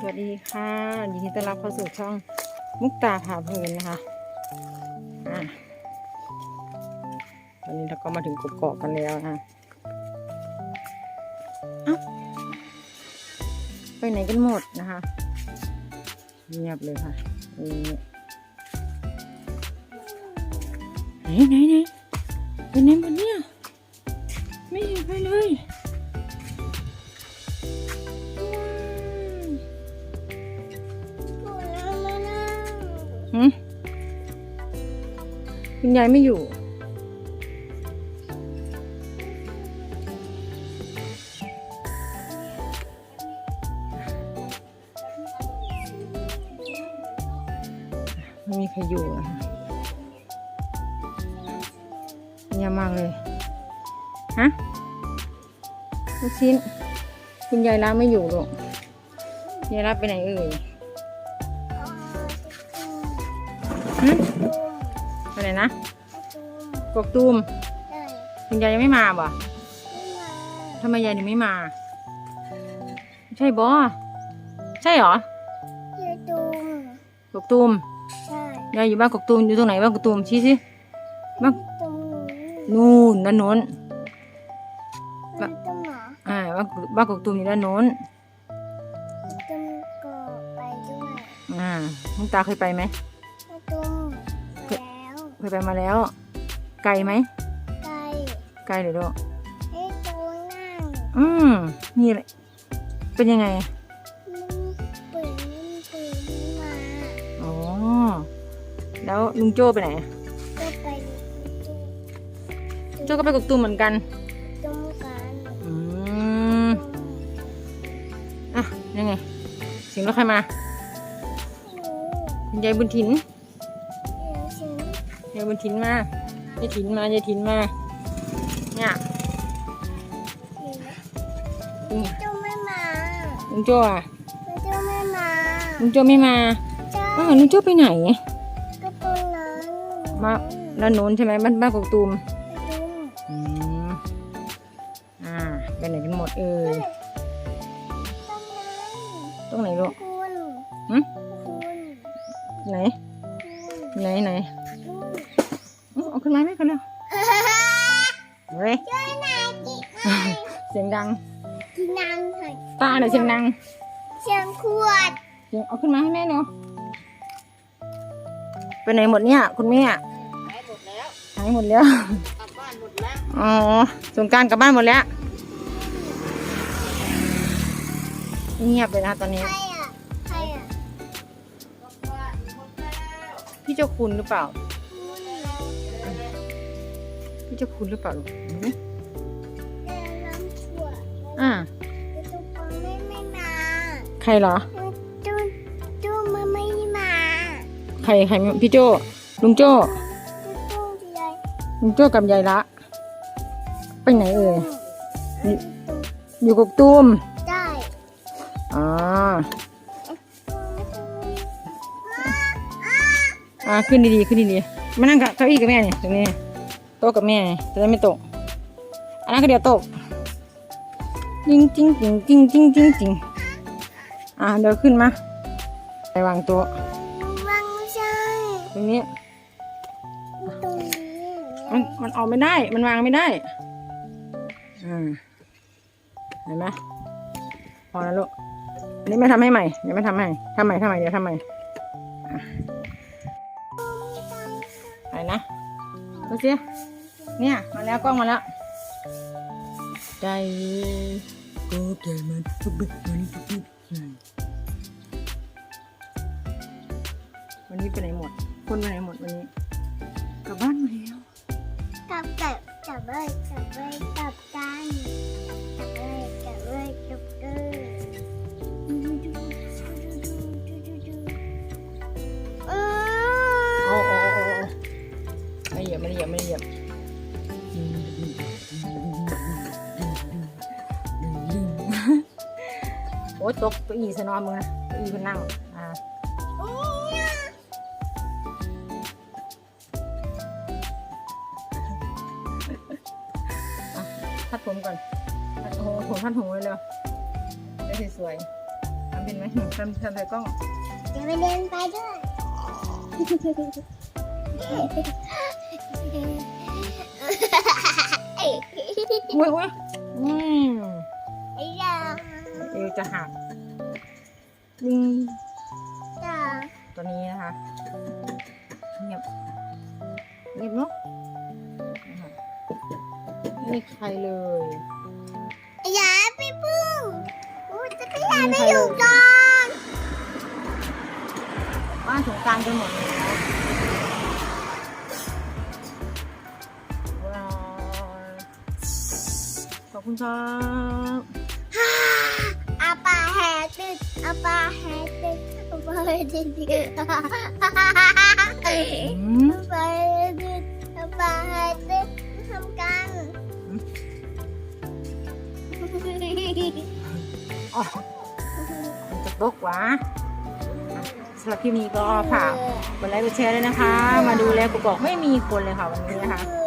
สวัสดีค่ะยินดีต้อนรับเข้าสู่ช่องมุกตาผาเพลินนะคะอะตอนนี้เราก็มาถึงกกอกกันแล้วนะอ้าไปไหนกันหมดนะคะเงียบเลยค่ะไหนไหนไหนไปไหนหมดเนี่ยไม่เห็นใครเลย คุณยายไม่อยู่ ไม่มีใครอยู่อะเงียบมากเลย ฮะลูกชิ้น คุณยายรับไม่อยู่หรอกยายรับไปไหนเอ่ย ไปไหนนะกกตูมคุณยายยังไม่มาบ่ทำไมยายถึงไม่มา ใช่บอใช่เหรอกกตูมยายอยู่บ้านกกตูมอยู่ตรงไหนบ้านกกตูมชี้สิบ้านนู่นด้านโน้นอ่าบ้านบ้านกกตูมอยู่ด้านโน้นอ่าลุงตาเคยไปไหม เคยไปมาแล้ว ไกลไหมไกลเลยลูกอืมนี่แหละเป็นยังไงอ๋อแล้วลุงโจ้ไปไหนโจ้ก็ไปกกตูมเหมือนกันอืมอะยังไงเสียงรถใครมาคุณยายบุญถิน ยายบุญถินมายายถินมายายถินมา เนี่ยนี่ลุงโจ้อะลุงโจ้ไม่มาอ้าวลุงโจ้ไปไหนมาแล้วโน้นใช่ไหมบ้านบ้านกกตูมอืมอ่าไปไหนกันหมดเอ่ยตรงไหนลูกหึไหน ไหนไหนอื้อเอา ขึ้นมาไหมกันเร็วเฮ้ยเสียงดังตาเนี่ยเสียงดังเสียงเอาขึ้นมาให้แม่เนาะไปไหนหมดเนี่ยคุณแม่หายหมดแล้วอ๋อสงกรารกลับบ้านหมดแล้วเงียบเลยนะตอนนี้พี่เจ้าคุณหรือเปล่า พี่เจ้าคุณหรือเปล่าลูกหืออ่าใครเหรอใครใครพี่โจลุงโจลุงโจกับยายละ ไปไหนเอ่ยอยู่กับตูมได้อ๋ออ่าขึ้นดีๆขึ้นดีๆมานั่งกับเก้าอี้กับแม่เนี่ยตรงนี้โต๊ะกับแม่เนี่ยจะได้ไม่ตก อันนั้นก็เดี๋ยวตกจริงจริงจริงจริงจริงจริงจริงอ่าเดี๋ยวขึ้นมาไปวางโต๊ะวางไม่ใช่ตรงนี้ตรงนี้มันมันออกไม่ได้ มันวางไม่ได้อืมเห็นไหมพอแล้วลูกอันนี้ไม่ทำให้ใหม่เดี๋ยวไม่ทำให้ทำใหม่ทำใหม่เดี๋ยวทำใหม่อะอะไรนะดูสิ เนี่ยมาแล้วกล้องมาแล้วใจก็แก่มันทุกเบ็ดมันทุกเบ็ดอืมวันนี้ไปไหนหมด คนไปไหนหมดวันนี้กลับบ้านมาแล้วกลับกับกลับเลยกลับเลยกลับกัน โอ้ยตกเก้าอี้ซะเนอนมึงนะเก้าอี้มันนั่งอ่าพัดผมก่อนพัดโอ้โหผมพัดหูเลยเร็วได้สวยๆทำเป็นไหมทำทำใส่กล้องจะไปเดินไปด้วย อุ้ยอุ้ยอืมไอ้ยาเอวจะหักลิงจ้าตัวนี้นะคะเงียบเงียบเนาะนะคะไม่มีใครเลยไอ้ยาไปปุ้งอู้จะไปยาไปอยู่ก่อนบ้านสงกรารกันหมดแล้วว้ คุณครับฮ่าอาปาแฮตึกอาปาแฮตึกอาปาแฮตึกอาปาแฮตึกอืมอาปาแฮตึกอาปาแฮตึกทำกันอ๋อมันจะตกหวะอะสำหรับคลิปนี้ก็ฝากกดไลค์กดแชร์ด้วยนะคะ มาดูแลกุกอกไม่มีคนเลยค่ะวันนี้นะคะเออ